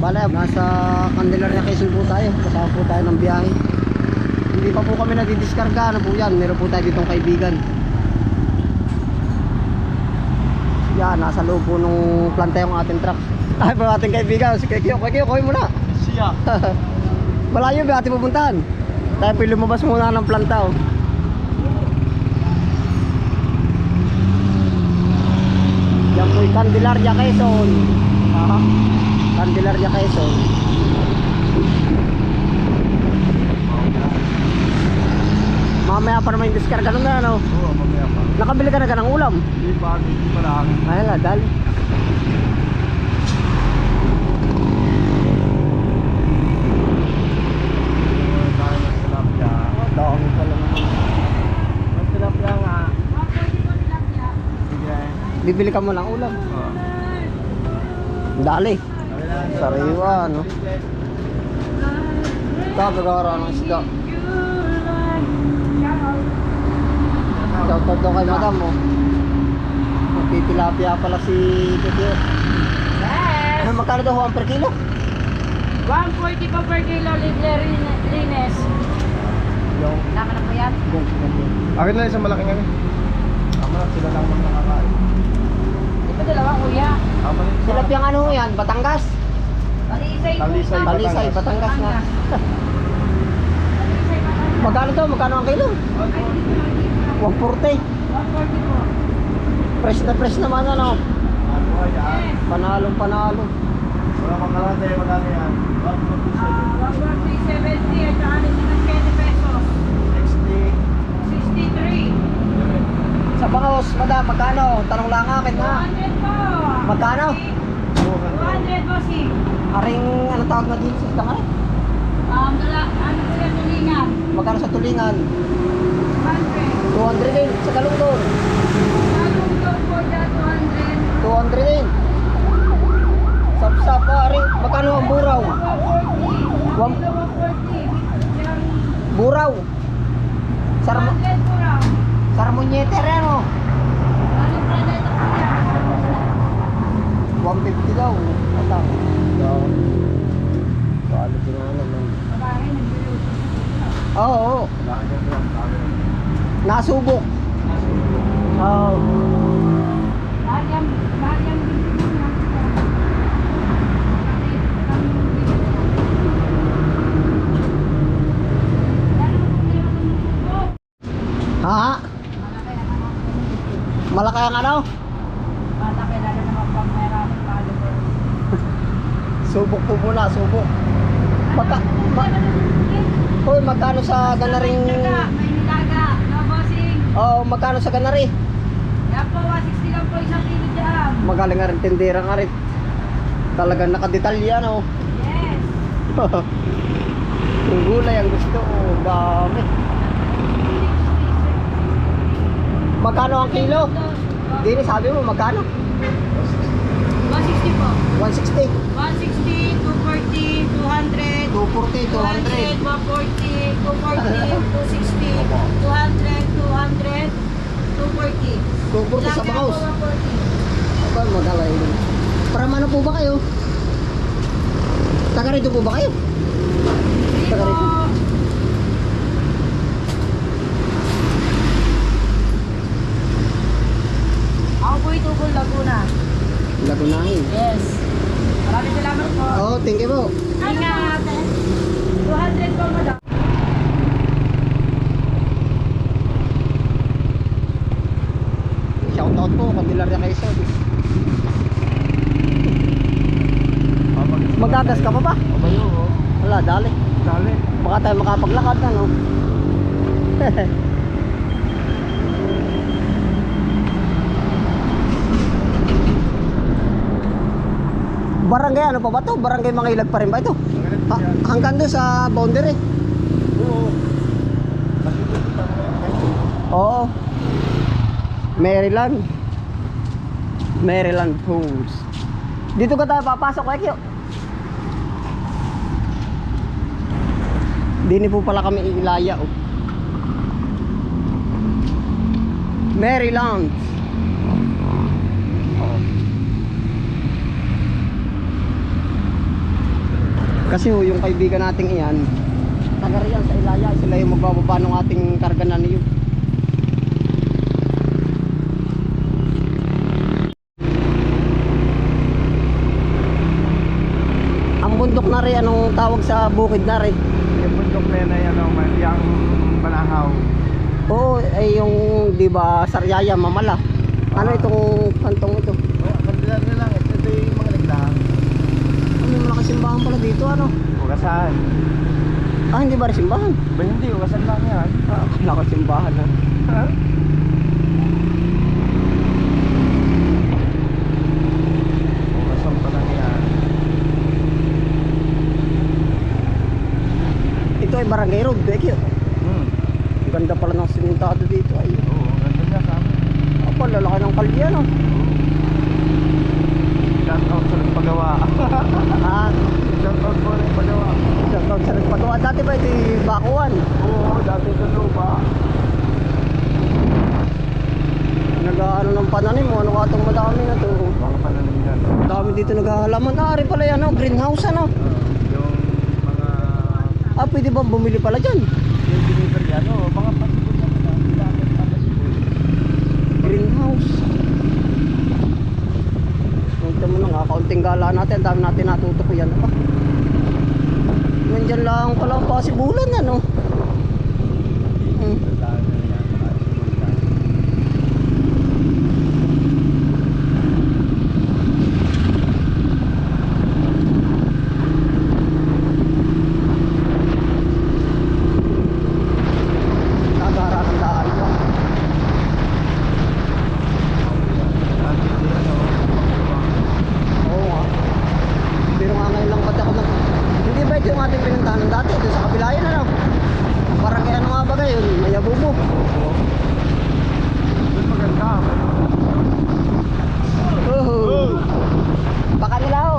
Bala, nasa Candelaria Quezon po tayo. Kasama po tayo ng biyahe. Hindi pa po kami nadidiskarga. Ano po yan? Meron po tayo ditong kaibigan. Yan, nasa loob po nung planta yung ating truck. Ay, po ating kaibigan. Si Kekyo, Kekyo, kuhin mo na. Siya. Malayo ba ating pupuntahan? Tayo po lumabas muna ng planta. Oh. Yan po yung Candelaria Quezon. Aha. Candelaria Quezon. Mamaya pa naman yung diskarga nun na ano. Oo, mamaya pa. Nakabili ka na ka ng ulam. Hindi pa, hindi pa lang. Ay, la, dali. Bibili ka mo ng ulam. Oo. Dali. Na, Sariwa, no? Kagagara ng isda. Shoutout daw kay madam, oh. Magpipilapia pala si Kikyo. Yes! Ano, magkano daw ho ang per kilo? 140 pa per kilo lines. Yung Tama na po yan? Akin na isang malaking ano. Tama lang, sila lang naman nakakain. Di ba dalawa kuya? Tama lang. Silap yung ano yan, Batangas. Talisay. Talisay. Talisay, Batangas na. Magkano to? Magkano ang kilo? 140. 140 po. Fresh na fresh naman ano. Yes. Panalong panalo. Wala mang kalate, magkano yan? Ah, 140, 70 at saka nito ng 20 pesos. 60. 63. Sa bangos, madam, magkano? Tanong lang akin ha. 200 po. Magkano? 200 po si. Aring ano tawag na dito sa ka Um, dala, ano po yan tulingan? Magkano sa tulingan? 100. 200 din. Sa galunggong. Anong load po dyan 200? 200 din. Sapsap pa rin. Magkano ang buraw? 140. One- Kilo 140. Yan. Buraw. Sarmo 100 po raw. sarmonyete rin ano? Po yan? 150 daw. Daw. Babae, nagluluto. Oo, oo. Lang. Nasubok. Oo. Ha? Malaki ang ano? Bata kailangan naman pang mayroon. Subok po muna, subok. Magka, ma, Hoy, magkano sa ganaring... May nilaga, no bossing. Oo, magkano sa ganari? Yan po, 160 lang po isang kilo dyan. Magaling nga rin tindera nga rin. Talagang nakadetalya, no? Yes. Yung gulay ang gusto ko, dami. Magkano ang kilo? Dini, sabi mo, magkano? 160 po. 160, 160, 240, 200, 240, 200. 140, 240, 260, 200, 200, 240. 240 sa 140. Aba, magaling. Para ano po ba kayo? Taga rito po ba kayo? Taga rito. Ako po itubol Laguna. Lagunahin. Yes. Maraming salamat po. Oh, thank you po. Ingat. 200 po madam. Shout out po, Candelaria Quezon. Magagas ka pa ba? Abayo, oh. Wala, dali. Dali. Baka tayo makapaglakad na, no? Barangay ano pa ba to? Barangay Mangilag pa rin ba ito? Ha- hanggang doon sa boundary. Oo. Oo. Maryland. Maryland Homes. Dito ka tayo papasok, Ekyo. Dini po pala kami ilaya, oh. Maryland. Kasi ho, yung kaibigan nating iyan, taga riyan sa Ilaya, sila yung magbababa ng ating karga na niyo. Ang bundok na rin, anong tawag sa bukid na rin? Yung bundok na yan ay ano, yung banahaw. Oo, ay yung, di ba, Sariaya, Mamala. Ano itong kantong ito? Oh, kandila na lang. Ito, ito yung mga nagdaan. Simbahan pala dito, ano? Ugasan. Ah, hindi ba rin simbahan? Ba hindi, ugasan lang yan. Ah, akala ko simbahan, ha? Ha? Ugasan pa lang yan. Ito ay Barangay Road, Bekyo. Hmm. Ganda pala ng simentado dito, ay. Oo, ganda niya sa amin. Apa, lalaki ng kalye, ano? Shout out sa nagpagawa. Ah, Shout out po rin pagawa. shoutout sa nagpagawa. Dati ba ito yung bakuan? Oo, dati ito lupa. Nag-ano ng pananim ano ka itong madami na to? Mga pananim yan. Dami dito naghahalaman. Ah, rin pala yan, oh, greenhouse, ano? yung mga Ah, pwede ba bumili pala dyan? yung delivery ano, mga pasipot na mga dami mga pasipot. Greenhouse. Ito mo na nga, kaunting gala natin, dami natin natutukuyan. Ah. Nandyan lang pala ang pasibulan, ano? Hmm. Dami na yan, pasipot yan. Nagara ng daan pa. Dati di ano, Oo nga. Pero nga ngayon lang pati ako nag... Hindi ba ito yung ating pinuntahan ng dati? Doon sa kabila yun, ano? Parang kaya ano nga ba yun? Mayabubo. Doon maganda. Oh. Baka nila ho.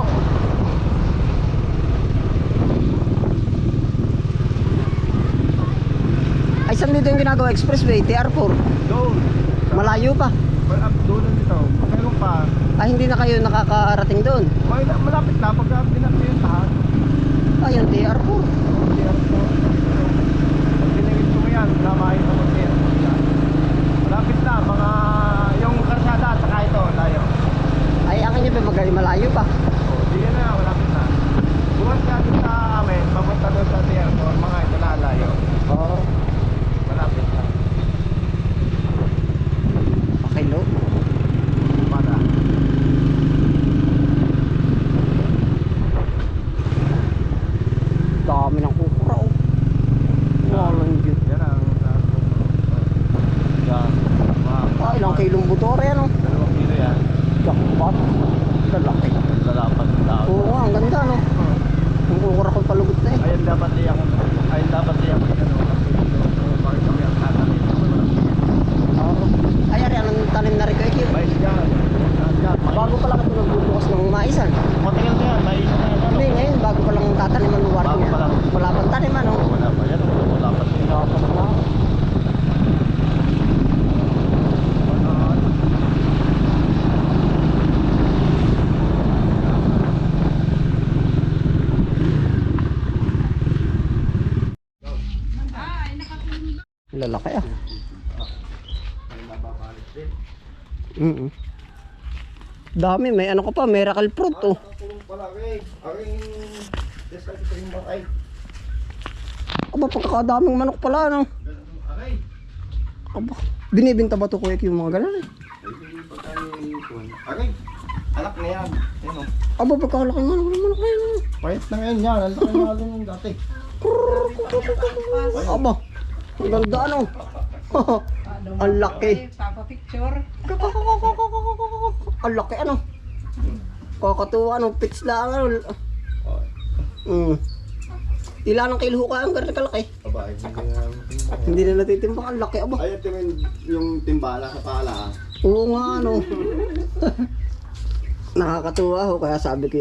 Ay, saan dito yung ginagawa expressway? TR4. Doon. Malayo pa. Well, up doon dito. Meron pa. Ay, hindi na kayo nakakarating doon. May malapit na pagka pinapin yung tahan. Ay, yung TR4. Pag pinigil mo yan, namahin mo mag Malapit na, mga yung karsada at saka ito, tayo. Ay, ang inyo ba magaling malayo pa? Oh, di yan na, malapit na. Buwan ka doon sa amin, papunta doon sa TR4, mga ito lalayo. Oo. Malapit na. Okay, lo. Para. Dami ng kukura, oh. Walang Diyos. Yan ang Yan. Mga Ah, ilang kilong buto rin, ano? dalawang kilo yan. Jackpot. Lalaki. Lalapan ng tao. Oo nga, ang ganda, no? Yung kukura ko palugot na eh. Ayun dapat liyak ayun dapat liyak ano kasi ito bakit kami ang tatanim Oo. Ay, ari, anong tanim na rin kayo, Kyo? mais yan mais yan Bago pa lang ito nagbubukas ng maisan. matagal na yan mais na yan ano Hindi, ngayon, bago pa lang tataniman ng warto. Bago pa lang. Wala pang tanim, ano? wala pa yan wala pa din Wala pa lang. Lalaki ah. Mm -mm. Dami, may ano ka pa, miracle fruit oh. Aba, pagkakadaming manok pala, ano? Aba, binibinta ba ito kuya yung mga ganun eh? akay anak na yan yan o Aba, pagkakalaking manok ng manok na yan. ano? pahit na ngayon yan ang laki nga din yung dati Aba, ang ganda ano? ang laki. Picture. Ang laki ano? Kakatuwa ano, pitch lang ano. Mm. Ilan ang kilo ka ang ganito kalaki? babae hindi nga Hindi na natitimbang ang laki aba. ayun tingin yung timbala sa pala ah. Oo nga ano. Nakakatuwa ho kaya sabi ko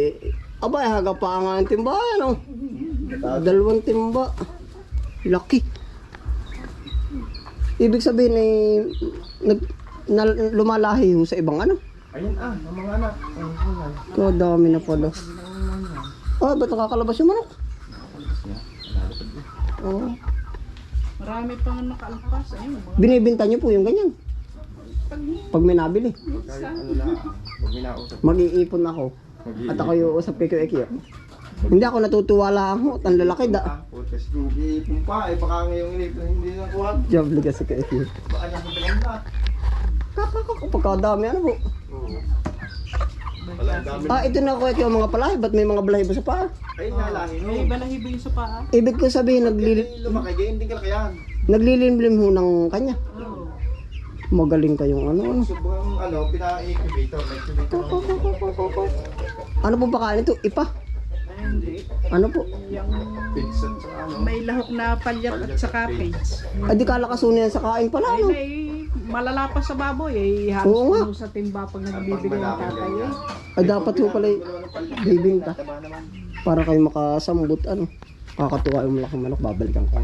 Aba, haga pa nga ang timba ano. Dalawang timba. Laki. Ibig sabihin ay nag, na, lumalahi ho sa ibang ano. ayun ah ang mga anak ayun, ayun. Kadami na pala. Ah, Ba, ba't nakakalabas yung manok? Oo. Marami pang nakaalpas. Ayun, mga Binibinta niyo po yung ganyan. Pag may nabili. Ano. Mag-iipon ako. At ako yung usap kay Kuya Ekyo. Hindi ako natutuwa lang ho. Ang lalaki da. Ah, putas kung iipon pa, eh baka ngayong inipon hindi na kuha. Job ligas si Kuya Ekyo. Baka niya sa na. Kakakak, pagkadami ano po. Ah, ito na Kuya Ekyo mga palahi. Ba't may mga balahibo sa paa? Ay, nalahin mo. may balahibo yung sa paa. Ibig ko sabihin, naglili Hindi lumaki, ganyan din kalakayan. naglilimlim ho ng kanya. Oo. Magaling kayong ano. ano. Sobrang ano, pina-incubator. Ano po ba ito? Ipa. Ano po? Pizza sa ano. may lahok na palyat at saka page. Ay di kalakasunin sa kain pala Ay, ano. may malalapas sa baboy. Eh, halos Oo nga. puno sa timba pag nagbibigay ng tatay. Eh. Ay dapat ho pala naman. para kayo makasambot ano. Kakatuwa yung malaking manok babalikan ko.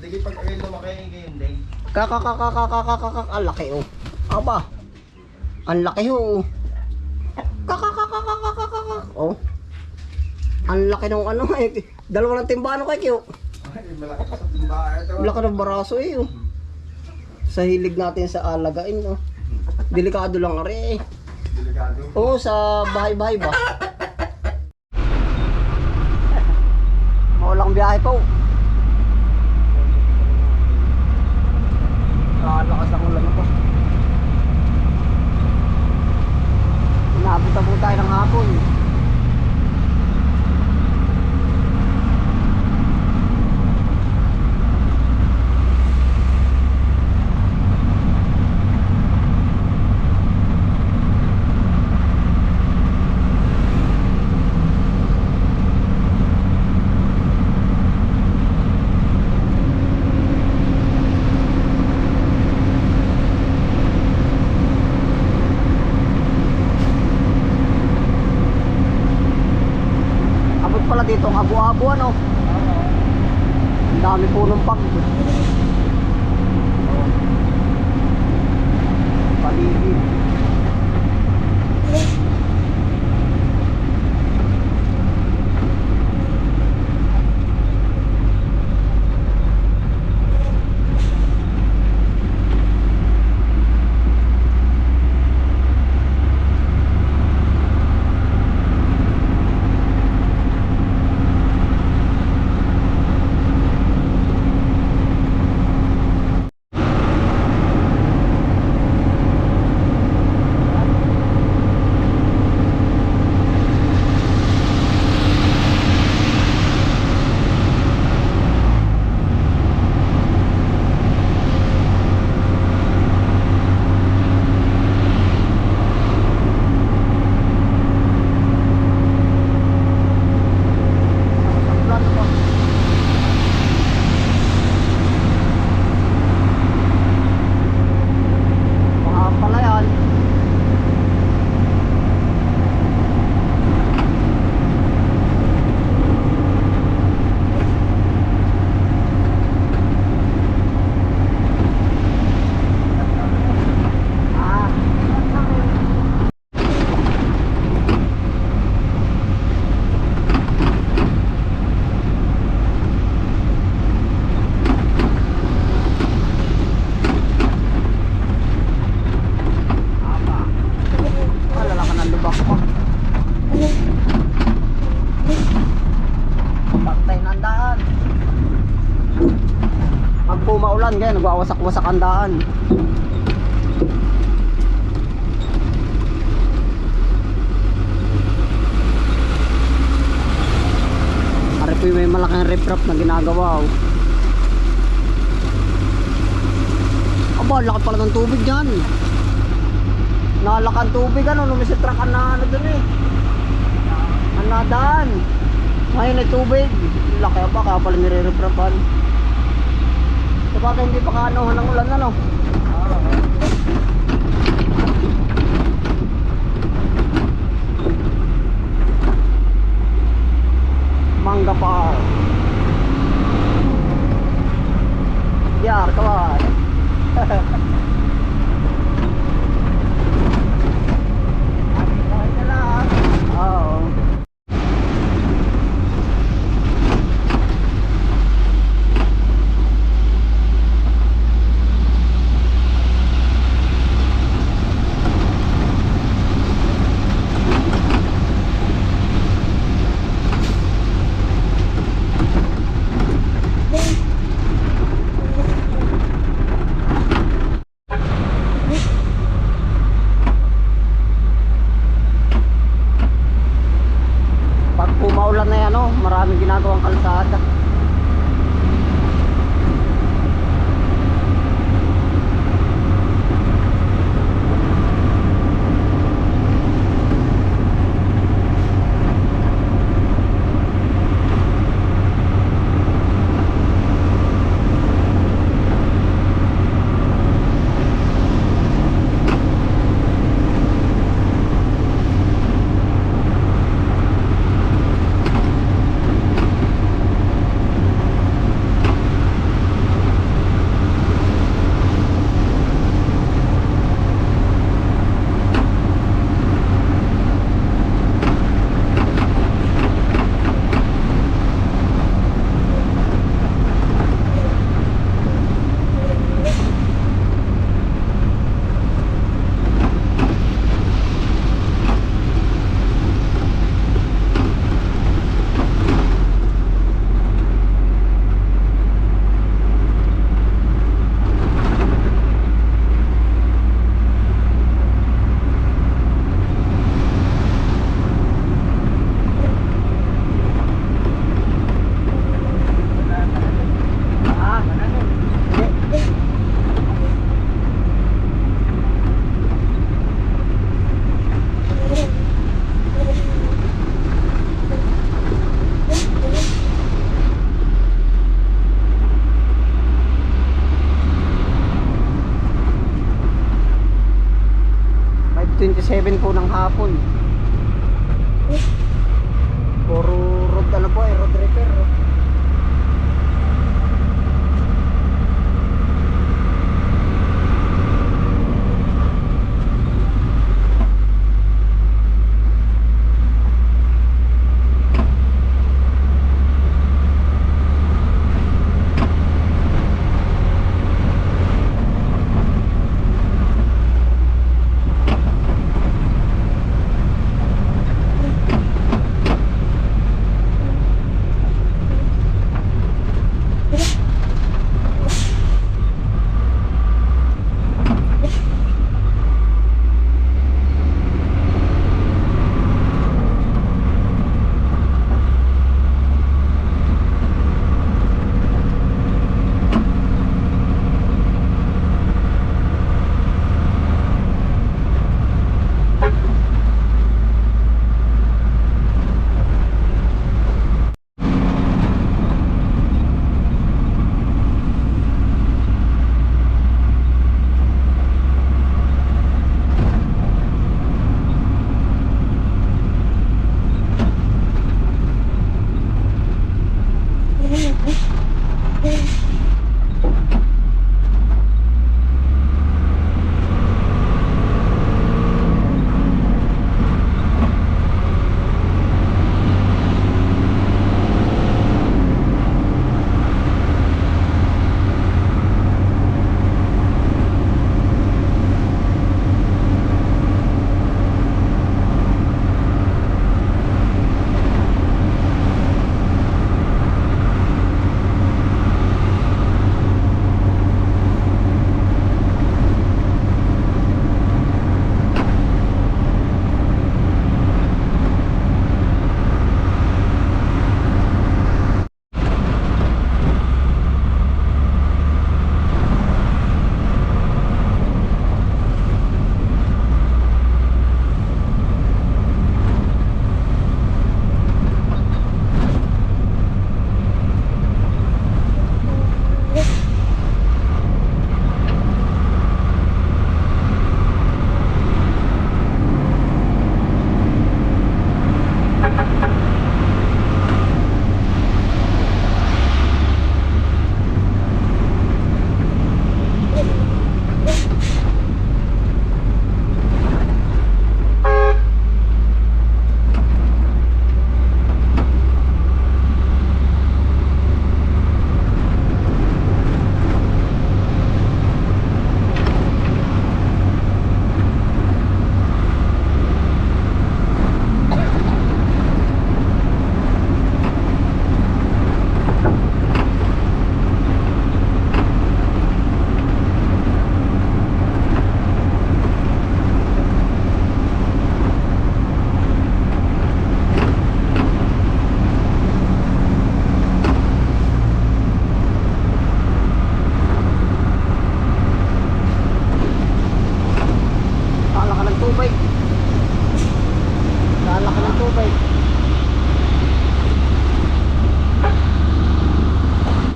Sige, pag kayo lumaki, ganyan din. Kakakakakakakakak ang laki oh. Aba. Ang laki ho. Kakakakakakakak. Oh. Ang laki ng ano eh. Dalawa ng timbano kay Kyo. Ay, malaki sa timba. Ito. Laki ng baraso eh oh. Sa hilig natin sa alagain oh. Delikado lang ari eh. Delikado. Oo, sa bahay-bahay ba? Maulang biyahe po. Kalakas ang ulan po. Inabot na po tayo ng hapon. Abot nagwawasak-wasak ang daan. Ari po yung may malaking riprap na ginagawa. Oh. Aba, laki pala ng tubig dyan. Nalakan tubig ano, numisitrakan na ano dun eh. Ang nadaan. Ngayon ay tubig. Laki pa, kaya pala nire-reprapan. Sabagay hindi pa kaanohan ng ulan ano. Mangga pa. Yar, kawan. ng hapon.